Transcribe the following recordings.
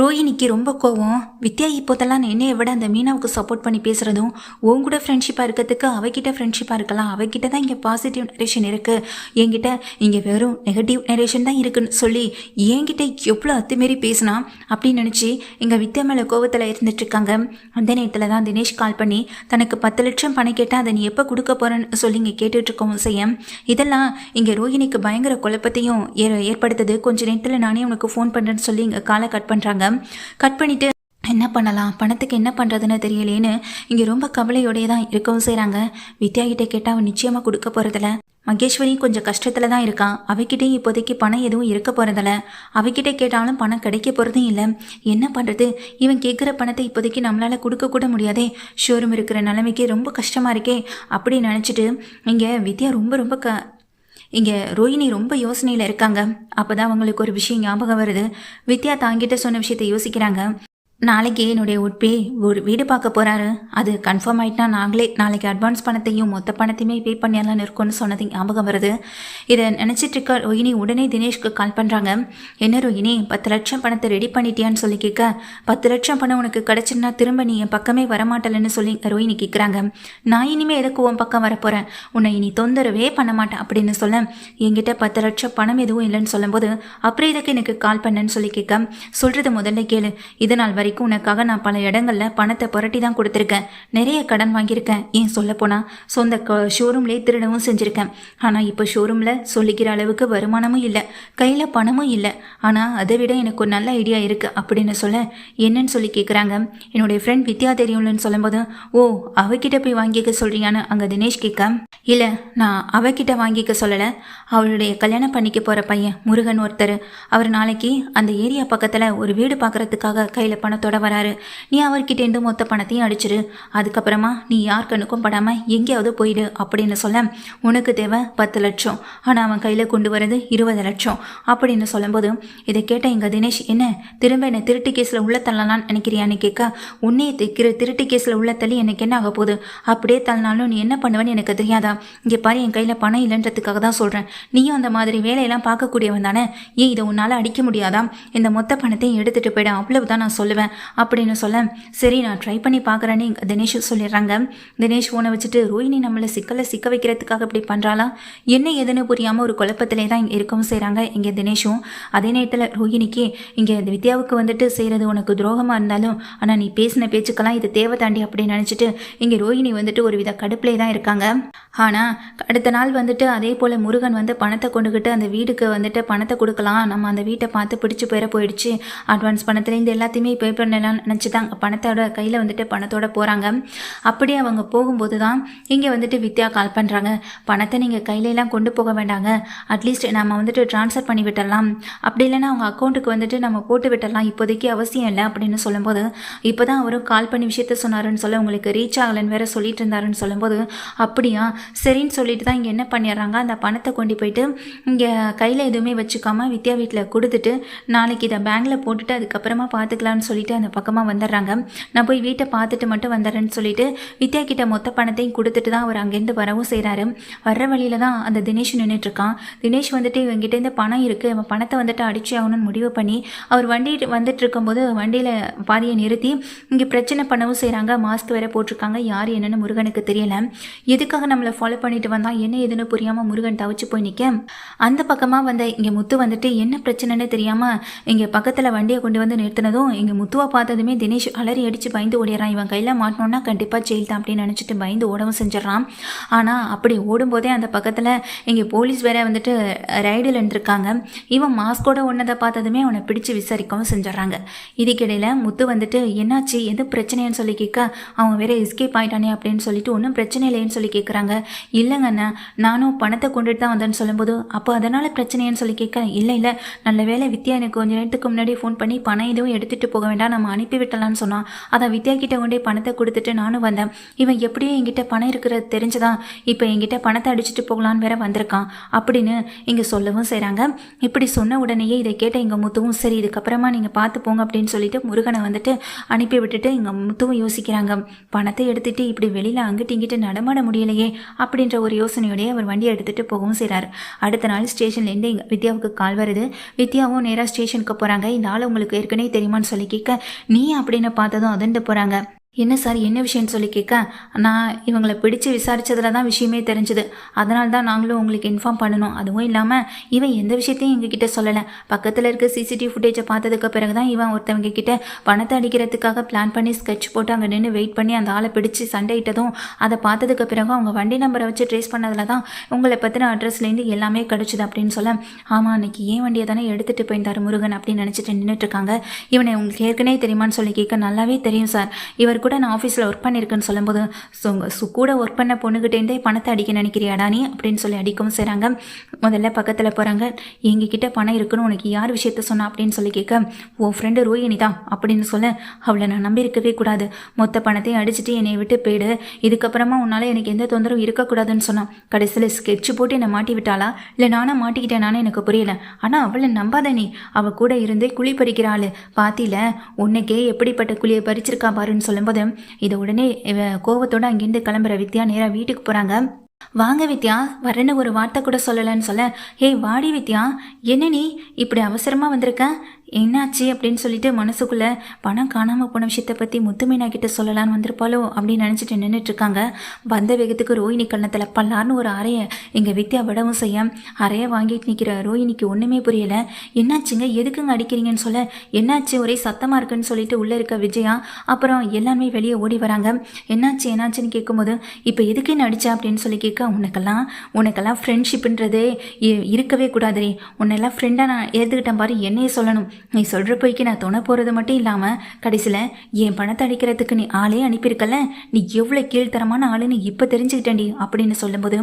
ரோஹினிக்கு ரொம்ப கோவம். வித்யா இப்போதெல்லாம் என்னையை விட அந்த மீனாவுக்கு சப்போர்ட் பண்ணி பேசுகிறதும் உன் கூட ஃப்ரெண்ட்ஷிப்பாக இருக்கிறதுக்கு அவகிட்ட ஃப்ரெண்ட்ஷிப்பாக இருக்கலாம். அவகிட்ட தான் இங்கே பாசிட்டிவ் நரேஷன் இருக்குது என்கிட்ட இங்கே வெறும் நெகட்டிவ் நரேஷன் தான் இருக்குன்னு சொல்லி என்கிட்ட எவ்வளோ அத்துமாரி பேசினா அப்படின்னு நினச்சி எங்கள் வித்யா மேலே கோவத்தில் இருந்துட்டுருக்காங்க அந்த நேரத்தில் தான் தினேஷ் கால் பண்ணி தனக்கு பத்து லட்சம் பணம் கேட்டால் அதை நீ எப்போ கொடுக்க போகிறேன்னு சொல்லி இங்கே கேட்டுட்ருக்கோம் செய்ய இதெல்லாம் இங்கே ரோஹினிக்கு பயங்கர குழப்பத்தையும் ஏற்படுத்துது. கொஞ்ச நேரத்தில் நானே உனக்கு ஃபோன் பண்ணுறேன்னு சொல்லி இங்கே காலை கட் பண்ணுறாங்க கட் பண்ணிவிட்டு என்ன பண்ணலாம்? பணத்துக்கு என்ன பண்ணுறதுன்னு தெரியலேன்னு இங்கே ரொம்ப கவலையோடயே தான் இருக்கவும் செய்கிறாங்க வித்யா கிட்டே கேட்டால் அவன் நிச்சயமாக கொடுக்க போகிறதில்ல மகேஸ்வரி கொஞ்சம் கஷ்டத்தில் தான் இருக்கான். அவகிட்டையும் இப்போதைக்கு பணம் எதுவும் இருக்க போகிறதில்ல அவகிட்ட கேட்டாலும் பணம் கிடைக்க போகிறதும் இல்லை. என்ன பண்ணுறது இவன் கேட்குற பணத்தை இப்போதைக்கு நம்மளால் கொடுக்க கூட முடியாதே. ஷோரூம் இருக்கிற நிலைமைக்கு ரொம்ப கஷ்டமாக இருக்கே. அப்படி நினச்சிட்டு இங்கே வித்யா ரொம்ப ரொம்ப க இங்கே ரோஹிணி ரொம்ப யோசனையில் இருக்காங்க. அப்போ தான் அவங்களுக்கு ஒரு விஷயம் ஞாபகம் வருது. வித்யா தாங்கிட்ட சொன்ன விஷயத்தை யோசிக்கிறாங்க. நாளைக்கு என்னுடைய உட்பே ஒரு வீடு பார்க்க போகிறாரு அது கன்ஃபார்ம் ஆயிட்டுனா நாங்களே நாளைக்கு அட்வான்ஸ் பணத்தையும் மொத்த பணத்தையுமே பே பண்ணிடலாம்னு இருக்கோன்னு சொன்னது ஞாபகம் வருது. இதை நினச்சிட்டு இருக்க ரோஹினி உடனே தினேஷ்க்கு கால் பண்ணுறாங்க என்ன ரோஹினி பத்து லட்சம் பணத்தை ரெடி பண்ணிட்டியான்னு சொல்லி கேட்க பத்து லட்சம் பணம் உனக்கு கிடச்சிருந்தா திரும்ப நீ என் பக்கமே வரமாட்டலன்னு சொல்லி ரோஹினி கேட்குறாங்க நான் இனிமேல் எதுக்கு உன் பக்கம் வரப்போகிறேன் உன்னை இனி தொந்தரவே பண்ண மாட்டேன் அப்படின்னு சொல்ல என்கிட்ட பத்து லட்சம் பணம் எதுவும் இல்லைன்னு சொல்லும்போது அப்புறம் இதுக்கு எனக்கு கால் பண்ணேன்னு சொல்லி கேட்க சொல்கிறது முதல்ல கேளு. இது நாள் வரைக்கும் உனக்காக நான் பல இடங்கள்ல பணத்தை புரட்டி தான் கொடுத்துருக்கேன். நிறைய கடன் வாங்கியிருக்கேன். ஏன் சொல்ல போனா சொந்த ஷோரூம்லேயே திருடவும் செஞ்சுருக்கேன். ஆனால் இப்போ ஷோரூமில் சொல்லிக்கிற அளவுக்கு வருமானமும் இல்லை. கையில் பணமும் இல்லை. ஆனால் அதை விட எனக்கு ஒரு நல்ல ஐடியா இருக்குது அப்படின்னு சொல்ல என்னன்னு சொல்லி கேட்குறாங்க என்னுடைய ஃப்ரெண்ட் வித்யா தெரியும்லன்னு சொல்லும்போது ஓ அவகிட்ட போய் வாங்கிக்க சொல்றியான்னு அங்கே தினேஷ் கேட்க இல்லை நான் அவகிட்ட வாங்கிக்க சொல்லலை. அவளுடைய கல்யாணம் பண்ணிக்க போகிற பையன் முருகன் ஒருத்தர். அவர் நாளைக்கு அந்த ஏரியா பக்கத்தில் ஒரு வீடு பார்க்கறதுக்காக கையில் பணத்தோட வராரு. நீ அவர்கிட்டேருந்து மொத்த பணத்தையும் அடிச்சிரு. அதுக்கப்புறமா நீ யார் கண்ணுக்கும் படாமல் எங்கேயாவது போயிடு அப்படின்னு சொல்ல உனக்கு தேவை பத்து லட்சம். ஆனால் அவன் கையில் கொண்டு வரது இருபது லட்சம் அப்படின்னு சொல்லும்போது இதை கேட்ட எங்கள் தினேஷ் என்ன திரும்ப என்னை திருட்டு கேஸில் உள்ள தள்ளலான்னு நினைக்கிறியான்னு கேட்க உன்னையே திக்கிற திருட்டு கேஸில் உள்ள தள்ளி எனக்கு என்ன ஆக போகுது? அப்படியே தள்ளினாலும் நீ என்ன பண்ணுவேன்னு எனக்கு தெரியாதா? இங்கே பாரு என் கையில் பணம் இல்லைன்றதுக்காக தான் சொல்கிறேன் நீயும் அந்த மாதிரி வேலையெல்லாம் பார்க்கக்கூடியவன் தானே? ஏன் இதை உன்னால் அடிக்க முடியாதா? இந்த மொத்த பணத்தையும் எடுத்துகிட்டு போயிடும் அவ்வளவு தான் நான் சொல்லுவேன். அப்படின்னு சொல்ல சரி நான் ட்ரை பண்ணி பார்க்குறேன்னு தினேஷ் சொல்லிடுறாங்க. தினேஷ் ஃபோனை வச்சுட்டு ரோஹினி நம்மளை சிக்கலை சிக்க வைக்கிறதுக்காக இப்படி பண்ணுறாளா என்ன ஏதுன்னு புரியாமல் ஒரு குழப்பத்திலே தான் இங்கே இருக்கவும் செய்கிறாங்க இங்கே தினேஷும். அதே நேரத்தில் ரோஹினிக்கு இங்கே வித்யாவுக்கு வந்துட்டு செய்கிறது உனக்கு துரோகமாக இருந்தாலும் ஆனால் நீ பேசின பேச்சுக்கெல்லாம் இது தேவை தாண்டி அப்படின்னு நினச்சிட்டு இங்கே ரோஹினி வந்துட்டு ஒரு வித கடுப்பிலே தான் இருக்காங்க. ஆனால் அடுத்த நாள் வந்துட்டு அதே போல் முருகன் வந்து பணத்தை கொண்டுக்கிட்டு அந்த வீடுக்கு வந்துட்டு பணத்தை கொடுக்கலாம். நம்ம அந்த வீட்டை பார்த்து பிடிச்சி போயிட போயிடுச்சு. அட்வான்ஸ் பணத்துலேருந்து எல்லாத்தையுமே இப்போ பண்ணலாம்னு நினச்சி தான் பணத்தோட கையில் வந்துட்டு பணத்தோட போகிறாங்க அப்படியே அவங்க போகும்போது தான் இங்கே வந்துட்டு வித்யா கால் பண்ணுறாங்க பணத்தை நீங்கள் கையிலலாம் கொண்டு போக வேண்டாங்க. அட்லீஸ்ட் நம்ம வந்துட்டு ட்ரான்ஸ்ஃபர் பண்ணி விட்டுடலாம் அப்படி இல்லைன்னா அவங்க அக்கௌண்ட்டுக்கு வந்துட்டு நம்ம போட்டு விட்டுடலாம் இப்போதைக்கு அவசியம் இல்லை அப்படின்னு சொல்லும்போது இப்போ தான் அவரும் கால் பண்ணி விஷயத்த சொன்னாருன்னு சொல்ல உங்களுக்கு ரீச் ஆகலைன்னு வேற சொல்லிட்டு இருந்தாருன்னு சொல்லும்போது அப்படியா? சரின்னு சொல்லிட்டு தான் இங்கே என்ன பண்ணிடுறாங்க? அந்த பணத்தை கொண்டு போயிட்டு இங்கே கையில் எதுவுமே வச்சுக்காம வித்யா வீட்டில் கொடுத்துட்டு நாளைக்கு இதை பேங்கில் போட்டுட்டு அதுக்கப்புறமா பார்த்துக்கலான்னு சொல்லி சொல்லிட்டு அந்த பக்கமாக வந்துடுறாங்க. நான் போய் வீட்டை பார்த்துட்டு மட்டும் வந்துடுறேன்னு சொல்லிட்டு வித்யா கிட்ட மொத்த பணத்தையும் கொடுத்துட்டு தான் அவர் அங்கேருந்து வரவும் செய்கிறாரு வர்ற வழியில தான் அந்த தினேஷ் நின்றுட்டு இருக்கான். தினேஷ் வந்துட்டு இவங்கிட்டேருந்து பணம் இருக்குது அவன் பணத்தை வந்துட்டு அடிச்சு ஆகணும்னு முடிவு பண்ணி அவர் வண்டி வந்துட்டு இருக்கும்போது வண்டியில் பாதியை நிறுத்தி இங்கே பிரச்சனை பண்ணவும் செய்கிறாங்க மாஸ்க் வேற போட்டிருக்காங்க. யார் என்னன்னு முருகனுக்கு தெரியல. எதுக்காக நம்மளை ஃபாலோ பண்ணிட்டு வந்தா? என்ன ஏதுன்னு புரியாமல் முருகன் தவிச்சு போய் நிற்க அந்த பக்கமாக வந்த இங்கே முத்து வந்துட்டு என்ன பிரச்சனைன்னு தெரியாமல் இங்கே பக்கத்தில் வண்டியை கொண்டு வந்து நிறுத்தினதும் இங்கே முத்துவை பார்த்ததுமே தினேஷ் அலறி அடித்து பயந்து ஓடிடுறான். இவன் கையில் மாட்டினோன்னா கண்டிப்பாக ஜெயில் தான் அப்படின்னு நினச்சிட்டு பயந்து ஓடவும் செஞ்சிடறான். ஆனால் அப்படி ஓடும்போதே அந்த பக்கத்தில் இங்கே போலீஸ் வேற வந்துட்டு ரைடில் இருந்திருக்காங்க இவன் மாஸ்கோட ஒன்றதை பார்த்ததுமே அவனை பிடிச்சு விசாரிக்கவும் செஞ்சிடறாங்க. இதுக்கிடையில் முத்து வந்துட்டு என்னாச்சு? எது பிரச்சனைன்னு சொல்லி கேட்க அவன் வேற எஸ்கேப் ஆயிட்டானே அப்படின்னு சொல்லிட்டு ஒன்றும் பிரச்சனை இல்லைன்னு சொல்லி கேட்குறாங்க. இல்லைங்கண்ணா நானும் பணத்தை கொண்டுட்டு தான் வந்தேன்னு சொல்லும்போது அப்போ அதனால் பிரச்சனைன்னு சொல்லி கேட்க இல்லை இல்லை நல்ல வேலை வித்யா எனக்கு கொஞ்சம் நேரத்துக்கு முன்னாடி ஃபோன் பண்ணி பணம் எதுவும் எடுத்துகிட்டு போக வேண்டாம் வேண்டாம் நம்ம அனுப்பி விட்டலாம்னு சொன்னான் அதை வித்யா கிட்ட கொண்டே பணத்தை கொடுத்துட்டு நானும் வந்தேன். இவன் எப்படியோ என்கிட்ட பணம் இருக்கிறது தெரிஞ்சுதான் இப்போ என்கிட்ட பணத்தை அடிச்சுட்டு போகலான்னு வேற வந்திருக்கான் அப்படின்னு இங்கே சொல்லவும் செய்கிறாங்க இப்படி சொன்ன உடனேயே இதை கேட்ட எங்கள் முத்துவும் சரி இதுக்கப்புறமா நீங்கள் பார்த்து போங்க அப்படின்னு சொல்லிட்டு முருகனை வந்துட்டு அனுப்பி விட்டுட்டு எங்கள் முத்துவும் யோசிக்கிறாங்க. பணத்தை எடுத்துட்டு இப்படி வெளியில் அங்கிட்டு இங்கிட்டு நடமாட முடியலையே அப்படின்ற ஒரு யோசனையோடய அவர் வண்டியை எடுத்துகிட்டு போகவும் செய்கிறார் அடுத்த நாள் ஸ்டேஷன்லேருந்து எங்கள் வித்யாவுக்கு கால் வருது. வித்யாவும் நேராக ஸ்டேஷனுக்கு போகிறாங்க இந்த ஆள் உங்களுக்கு ஏற்கனவே தெரியுமான்னு சொல்லி கேட்க நீ அப்படின்னு பார்த்ததும் அதிர்ந்து போகிறாங்க என்ன சார் என்ன விஷயம்னு சொல்லி கேட்க நான் இவங்களை பிடிச்சு விசாரிச்சதுல தான் விஷயமே தெரிஞ்சுது. அதனால தான் நாங்களும் உங்களுக்கு இன்ஃபார்ம் பண்ணணும். அதுவும் இல்லாமல் இவன் எந்த விஷயத்தையும் எங்ககிட்ட சொல்லலை. பக்கத்தில் இருக்க சிசிடிவி ஃபுட்டேஜை பார்த்ததுக்கு பிறகு தான் இவன் ஒருத்தவங்க கிட்ட பணத்தை அடிக்கிறதுக்காக பிளான் பண்ணி ஸ்கெட்ச் போட்டு அங்கே நின்று வெயிட் பண்ணி அந்த ஆளை பிடிச்சு சண்டையிட்டதும் அதை பார்த்ததுக்கு பிறகு அவங்க வண்டி நம்பரை வச்சு ட்ரேஸ் பண்ணதில் தான் உங்களை பற்றின அட்ரஸ்லேருந்து எல்லாமே கிடச்சிது அப்படின்னு சொல்ல ஆமாம் அன்னைக்கு ஏன் வண்டியை தானே எடுத்துகிட்டு போயிருந்தார் முருகன் அப்படின்னு நினச்சிட்டு நின்றுட்டு இருக்காங்க. இவனை உங்களுக்கு ஏற்கனவே தெரியுமான்னு சொல்லி கேட்க நல்லாவே தெரியும் சார். இவர் கூட நான் ஆஃபீஸில் ஒர்க் பண்ணியிருக்கேன்னு சொல்லும்போது ஸோ கூட ஒர்க் பண்ண பொண்ணுகிட்டேருந்தே பணத்தை அடிக்க நினைக்கிறியாடா நீ? அப்படின்னு சொல்லி அடிக்கவும் செய்கிறாங்க முதல்ல பக்கத்தில் போகிறாங்க எங்ககிட்ட பணம் இருக்குன்னு உனக்கு யார் விஷயத்த சொன்னா? அப்படின்னு சொல்லி கேட்க உன் ஃப்ரெண்டு ரோஹிணி தான் அப்படின்னு சொல்ல அவளை நான் நம்பியிருக்கவே கூடாது. மொத்த பணத்தையும் அடிச்சுட்டு என்னை விட்டு போயிடு. இதுக்கப்புறமா உன்னால் எனக்கு எந்த தொந்தரவும் இருக்கக்கூடாதுன்னு சொன்னான். கடைசியில் ஸ்கெட்ச் போட்டு என்னை மாட்டி விட்டாளா? இல்லை நானும் மாட்டிக்கிட்டேனான்னு எனக்கு புரியல. ஆனால் அவளை நம்பாத நீ. அவள் கூட இருந்தே குழி பறிக்கிறாள் பாத்தியில உன்னைக்கே எப்படிப்பட்ட குழியை பறிச்சிருக்கா பாருன்னு சொல்லும்போது இதை உடனே கோவத்தோடு கோவத்தோட அங்கேருந்து கிளம்புற வித்யா நேராக வீட்டுக்கு போகிறாங்க வாங்க வித்யா வரேன்னு ஒரு வார்த்தை கூட சொல்லலைன்னு சொல்ல ஏய் வாடி வித்யா என்ன நீ இப்படி அவசரமாக வந்திருக்க? என்னாச்சு அப்படின்னு சொல்லிட்டு மனசுக்குள்ளே பணம் காணாமல் போன விஷயத்தை பற்றி முத்துமீனா கிட்ட சொல்லலான்னு வந்திருப்பாளோ அப்படின்னு நினச்சிட்டு நின்றுட்டு இருக்காங்க. வந்த வேகத்துக்கு ரோஹிணி கண்ணத்தில் பல்லார்னு ஒரு அறையை எங்கள் வித்யா விடவும் செய்ய அறையை வாங்கிட்டு நிற்கிற ரோஹிணிக்கு ஒன்றுமே புரியலை. என்னாச்சுங்க? எதுக்குங்க அடிக்கிறீங்கன்னு சொல்ல? என்னாச்சு? ஒரே சத்தமாக இருக்குன்னு சொல்லிட்டு உள்ளே இருக்க விஜயா அப்புறம் எல்லாமே வெளியே ஓடி வராங்க. என்னாச்சு? என்னாச்சுன்னு கேட்கும்போது இப்போ எதுக்கு என்ன அடிச்சா? அப்படின்னு சொல்லி கேட்க உனக்கெல்லாம் உனக்கெல்லாம் ஃப்ரெண்ட்ஷிப்புன்றதே இ- இருக்கவே கூடாதுரே. உன்னெல்லாம் ஃப்ரெண்டாக நான் ஏற்றுக்கிட்டேன் பாரு. என்னையே சொல்லணும். நீ சொல்கிற போய்க்கு நான் துணை போகிறது மட்டும் இல்லாமல் கடைசியில் என் பணத்தை அடிக்கிறதுக்கு நீ ஆளே அனுப்பியிருக்கல நீ எவ்வளோ கீழ்த்தரமான ஆளுன்னு இப்போ தெரிஞ்சுக்கிட்டேன்டி அப்படின்னு சொல்லும்போது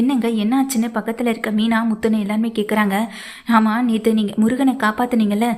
என்னங்க என்ன ஆச்சுன்னு பக்கத்தில் இருக்க மீனா முத்துன்னு எல்லாருமே கேட்குறாங்க ஆமாம் நேற்று நீங்கள் முருகனை காப்பாத்துனீங்கல்ல?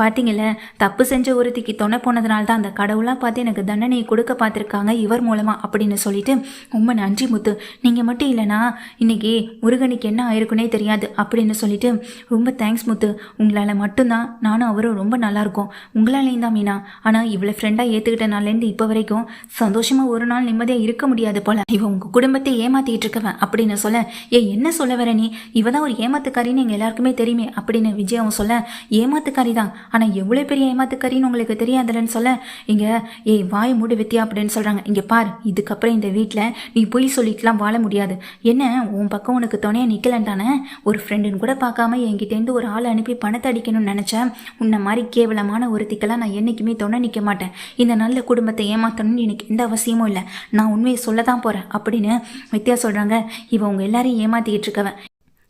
பார்த்தீங்கல்ல தப்பு செஞ்ச ஒருத்திக்கு துணை போனதுனால தான் அந்த கடவுளாக பார்த்து எனக்கு தண்டனையை கொடுக்க பார்த்துருக்காங்க இவர் மூலமாக அப்படின்னு சொல்லிட்டு ரொம்ப நன்றி முத்து. நீங்கள் மட்டும் இல்லைனா இன்னைக்கு முருகனுக்கு என்ன ஆயிருக்குன்னே தெரியாது அப்படின்னு சொல்லிட்டு ரொம்ப தேங்க்ஸ் முத்து. உங்களால் மட்டும்தான் நான் நானும் அவரும் ரொம்ப நல்லா இருக்கோம் உங்களாலேயும் தான் மீனா ஆனால் இவ்வளோ ஃப்ரெண்டாக ஏற்றுக்கிட்டனாலேருந்து இப்போ வரைக்கும் சந்தோஷமாக ஒரு நாள் நிம்மதியாக இருக்க முடியாது போல. இவன் உங்கள் குடும்பத்தை ஏமாத்திட்டு இருக்கவன் அப்படின்னு சொல்ல ஏ என்ன சொல்ல வர நீ? இவ தான் ஒரு ஏமாத்துக்காரின்னு எங்கள் எல்லாருக்குமே தெரியுமே அப்படின்னு விஜயாவும் சொல்ல ஏமாத்துக்காரி தான். ஆனால் எவ்வளோ பெரிய ஏமாத்துக்காரின்னு உங்களுக்கு தெரியாதுலன்னு சொல்ல இங்கே ஏய் வாய் மூடு வித்தியா அப்படின்னு சொல்கிறாங்க இங்கே பார் இதுக்கப்புறம் இந்த வீட்டில் நீ பொய் சொல்லிட்டுலாம் வாழ முடியாது. என்ன உன் பக்கம் உனக்கு துணையாக நிற்கலன் தானே ஒரு ஃப்ரெண்டுன்னு கூட பார்க்காம என்கிட்டேருந்து ஒரு ஆள் அனுப்பி பணத்தை அடிக்கணும்னு நினச்சேன் உன்னை மாதிரி கேவலமான ஒருத்திக்கெல்லாம் நான் என்றைக்குமே துணை நிற்க மாட்டேன். இந்த நல்ல குடும்பத்தை ஏமாத்தணும்னு எனக்கு எந்த அவசியமும் இல்லை. நான் உண்மையை சொல்ல தான் போகிறேன் அப்படின்னு வித்யா சொல்கிறாங்க இவன் உங்கள் எல்லாரையும் ஏமாற்றிக்கிட்டு இருக்கவன்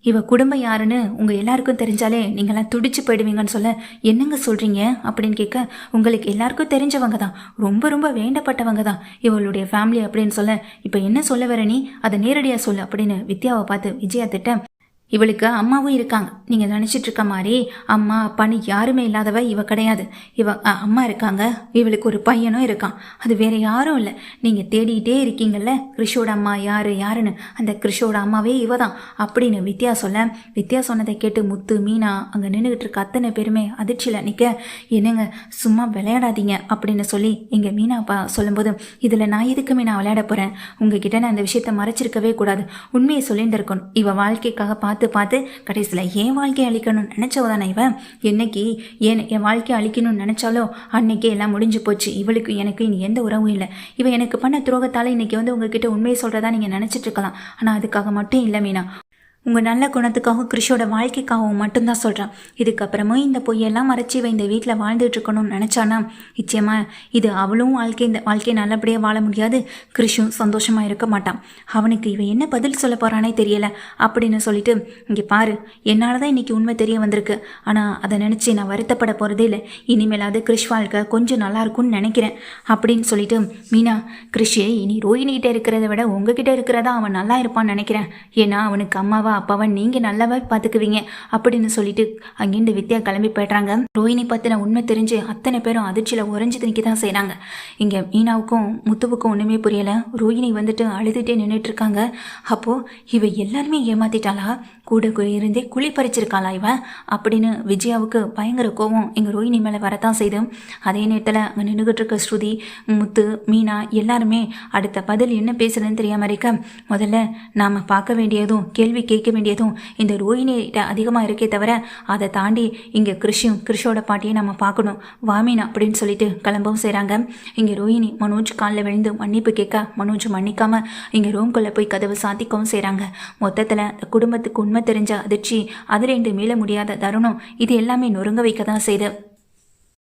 இவ குடும்பம் யாருன்னு உங்கள் எல்லாருக்கும் தெரிஞ்சாலே நீங்களாம் துடிச்சு போயிடுவீங்கன்னு சொல்ல என்னங்க சொல்கிறீங்க அப்படின்னு கேட்க உங்களுக்கு எல்லாருக்கும் தெரிஞ்சவங்க தான். ரொம்ப ரொம்ப வேண்டப்பட்டவங்க தான். இவளுடைய ஃபேமிலி அப்படின்னு சொல்ல இப்போ என்ன சொல்ல வர நீ? அதை நேரடியாக சொல்லு. அப்படின்னு வித்யாவை பார்த்து விஜயா திட்ட இவளுக்கு அம்மாவும் இருக்காங்க. நீங்கள் நினச்சிட்டு இருக்க மாதிரி அம்மா அப்பான்னு யாருமே இல்லாதவ இவ கிடையாது. இவ அம்மா இருக்காங்க. இவளுக்கு ஒரு பையனும் இருக்கான். அது வேற யாரும் இல்லை. நீங்கள் தேடிக்கிட்டே இருக்கீங்கல்ல கிறிஷோட அம்மா யாரு யாருன்னு. அந்த கிறிஷோட அம்மாவே இவ தான் அப்படின்னு வித்யா சொல்ல வித்யா சொன்னதை கேட்டு முத்து மீனா அங்கே நின்றுக்கிட்டு இருக்க அத்தனை பேருமே அதிர்ச்சியில் நிற்க என்னங்க சும்மா விளையாடாதீங்க அப்படின்னு சொல்லி எங்கள் மீனா அப்பா சொல்லும்போது இதில் நான் எதுக்குமே நான் விளையாட போகிறேன் உங்ககிட்ட நான் அந்த விஷயத்தை மறைச்சிருக்கவே கூடாது. உண்மையை சொல்லியிருந்திருக்கணும். இவ வாழ்க்கைக்காக பார்த்து பார்த்து கடைசியில் என் வாழ்க்கையை அழிக்கணும்னு நினச்சவ தானே இவன். என்னைக்கு என் என் வாழ்க்கையை அழிக்கணும்னு நினச்சாலோ அன்னைக்கே எல்லாம் முடிஞ்சு போச்சு. இவளுக்கு எனக்கு இனி எந்த உறவும் இல்லை. இவன் எனக்கு பண்ண துரோகத்தால் இன்னைக்கு வந்து உங்ககிட்ட உண்மையை சொல்கிறதா நீங்கள் நினச்சிட்டு இருக்கலாம். ஆனால் அதுக்காக மட்டும் இல்லை மீனா. உங்கள் நல்ல குணத்துக்காகவும் கிறிஷோட வாழ்க்கைக்காகவும் மட்டும்தான் சொல்கிறேன் இதுக்கப்புறமும் இந்த பொய்யெல்லாம் மறைச்சி இவன் இந்த வீட்டில் வாழ்ந்துட்டு இருக்கணும்னு நினச்சானா? நிச்சயமா இது அவளும் வாழ்க்கை இந்த வாழ்க்கையை நல்லபடியாக வாழ முடியாது. கிறிஷும் சந்தோஷமாக இருக்க மாட்டான். அவனுக்கு இவன் என்ன பதில் சொல்ல போகிறானே தெரியல. அப்படின்னு சொல்லிட்டு இங்கே பாரு என்னால் தான் இன்றைக்கி உண்மை தெரிய வந்திருக்கு. ஆனால் அதை நினச்சி நான் வருத்தப்பட போகிறதே இல்லை. இனிமேலாவது கிறிஷ் வாழ்க்கை கொஞ்சம் நல்லா இருக்கும்னு நினைக்கிறேன். அப்படின்னு சொல்லிட்டு மீனா கிறிஷே இனி ரோஹினிகிட்ட இருக்கிறத விட உங்ககிட்ட இருக்கிறதா அவன் நல்லா இருப்பான்னு நினைக்கிறேன். ஏன்னா அவனுக்கு அம்மாவா அப்பாவை நீங்கள் நல்லாவே பார்த்துக்குவீங்க அப்படின்னு சொல்லிட்டு அங்கேருந்து வித்யா கிளம்பி போயிடுறாங்க. ரோஹிணி பற்றின உண்மை தெரிஞ்சு அத்தனை பேரும் அதிர்ச்சியில் உறைஞ்சு திணிக்க தான் செய்கிறாங்க இங்கே மீனாவுக்கும் முத்துவுக்கும் ஒன்றுமே புரியலை. ரோஹிணி வந்துட்டு அழுதுகிட்டே நின்றுட்டு இருக்காங்க. அப்போது இவ எல்லாருமே ஏமாத்திட்டாளா? கூட இருந்தே குழி பறிச்சிருக்காளா இவன் அப்படின்னு விஜயாவுக்கு பயங்கர கோவம். எங்கள் ரோஹிணி மேலே வரத்தான் செய்து. அதே நேரத்தில் அங்கே நின்றுகிட்டு இருக்க ஸ்ருதி முத்து மீனா எல்லாருமே அடுத்த பதில் என்ன பேசுறதுன்னு தெரியாமல் இருக்க முதல்ல நாம் பார்க்க வேண்டியதும் கேள்வி கேட்க வேண்டியதும் இந்த ரோஹிணிகிட்ட அதிகமாக இருக்கே தவிர அதை தாண்டி இங்கே கிருஷியும் கிருஷோட பாட்டியை நம்ம பார்க்கணும். வாமீன் அப்படின்னு சொல்லிட்டு கிளம்பவும் செய்கிறாங்க இங்கே ரோஹிணி மனோஜ் காலில் விழுந்து மன்னிப்பு கேட்க மனோஜ் மன்னிக்காமல் இங்கே ரூம்குள்ளே போய் கதவு சாத்திக்கவும் செய்கிறாங்க மொத்தத்தில் குடும்பத்துக்கு குடும்பத்துக்கு உண்மை தெரிஞ்ச அதிர்ச்சி அதிரேண்டு மீள முடியாத தருணம் இது எல்லாமே நொறுங்க வைக்க தான் செய்து.